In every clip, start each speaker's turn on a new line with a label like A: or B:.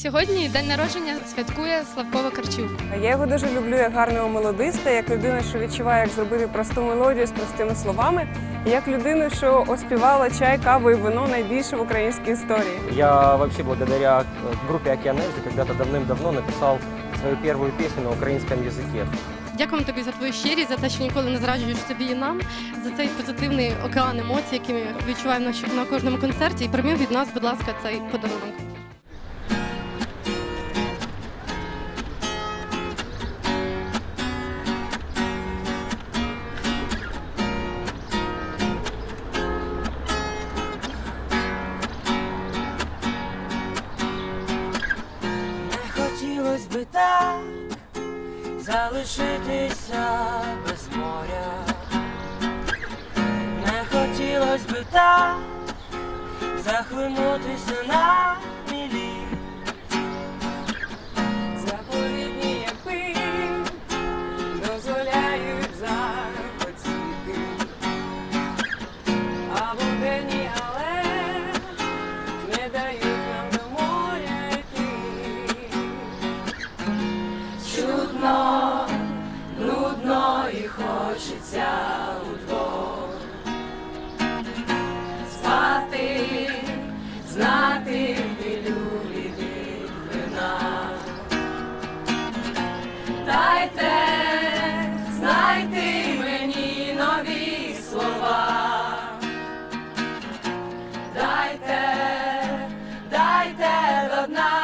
A: Сьогодні день народження святкує Славко Вакарчук.
B: Я його дуже люблю як гарного мелодиста, як людину, що відчуває, як зробити просту мелодію з простими словами, і як людину, що оспівала чай, каву і вино найбільше в українській історії.
C: Я вообще благодаря э, группе Океанельзы когда-то давным-давно написал свою первую песню на украинском языке.
D: Дякуємо тобі за твою щирість, за те, що ніколи не зраджуєш собі і нам, за цей позитивний океан емоцій, який ми відчуваємо на, щ- на кожному концерті. І прийми від нас, будь ласка, цей подарунок.
E: Хотілось би так залишитися без моря. Не хотілось би так захлинутися на мілі.
B: Заповідні япи дозволяють захотіти, а буденні але не дають
E: Чудно, нудно і хочеться удвох спати, знати пілюлі від вина. Дайте, знайте мені нові слова. Дайте, дайте до дна.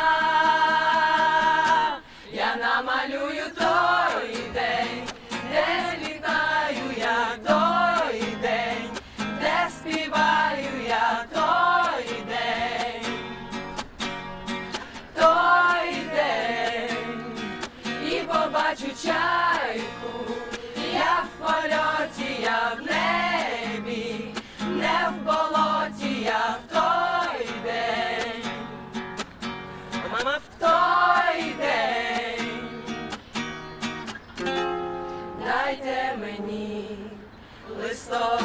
E: Мама в той день. Дайте мені листок